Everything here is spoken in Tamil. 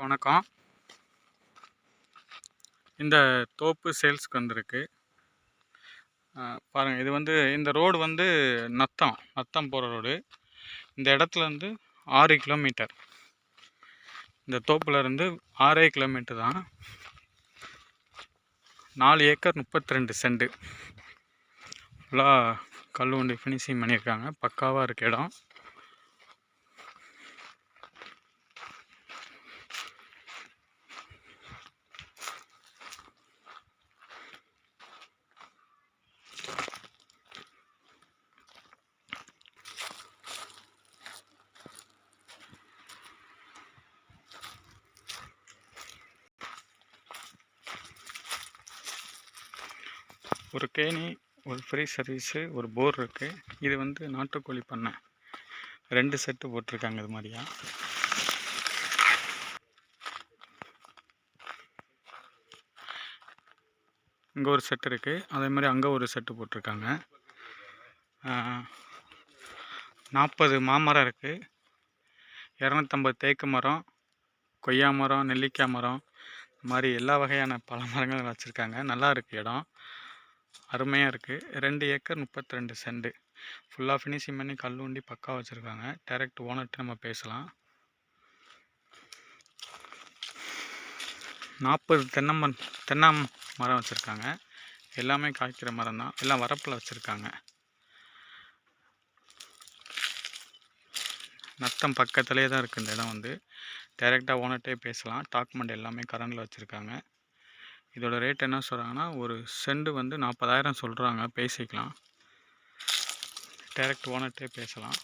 வணக்கம். இந்த தோப்பு சேல்ஸ்க்கு வந்திருக்கு. பாருங்கள் இது வந்து இந்த ரோடு வந்து நத்தம் நத்தம் போகிற ரோடு. இந்த இடத்துல வந்து ஆறு கிலோமீட்டர். இந்த தோப்புலேருந்து ஆறே கிலோமீட்டர் தான். நாலு ஏக்கர் முப்பத்தி ரெண்டு செண்டு. ஃபுல்லாக கல் உண்டு ஃபினிஷிங் பண்ணியிருக்காங்க. பக்காவாக இருக்க இடம். ஒரு கேணி ஒரு ஃப்ரீ சர்வீஸு ஒரு போர் இருக்குது இது வந்து நாட்டுக்கோழி பண்ணை. ரெண்டு செட்டு போட்டிருக்காங்க இது மாதிரியா? இங்கே ஒரு செட் இருக்குது அதே மாதிரி அங்கே ஒரு செட்டு போட்டிருக்காங்க. நாற்பது மாமரம் இருக்குது இரநூத்தம்பது தேக்கு மரம் கொய்யா மரம் நெல்லிக்காய் மரம் இந்த மாதிரி எல்லா வகையான பல மரங்களும் வச்சுருக்காங்க. நல்லா இருக்குது இடம். அருமையாக இருக்குது ரெண்டு ஏக்கர் முப்பத்தி ரெண்டு சென்டு ஃபுல்லாக ஃபினிஷிங் பண்ணி கல் உண்டி பக்கா வச்சுருக்காங்க. டேரெக்ட் ஓனர்கிட்ட நம்ம பேசலாம். நாற்பது தென்னமரம் தென்னை மரம் வச்சுருக்காங்க. எல்லாமே காய்க்கிற மரம் தான். எல்லாம் வரப்பில் வச்சுருக்காங்க. நத்தம் பக்கத்துலேயே தான் இருக்குது இந்த இடம் வந்து. டைரெக்டாக ஓனர்கிட்டே பேசலாம். டாக்குமெண்ட் எல்லாமே கரண்டில் வச்சுருக்காங்க. இதோட ரேட் என்ன சொல்கிறாங்கன்னா ஒரு செண்டு வந்து நாற்பதாயிரம் சொல்கிறாங்க பேசிக்கலாம். டேரக்ட் ஓனர்கிட்டே பேசலாம்.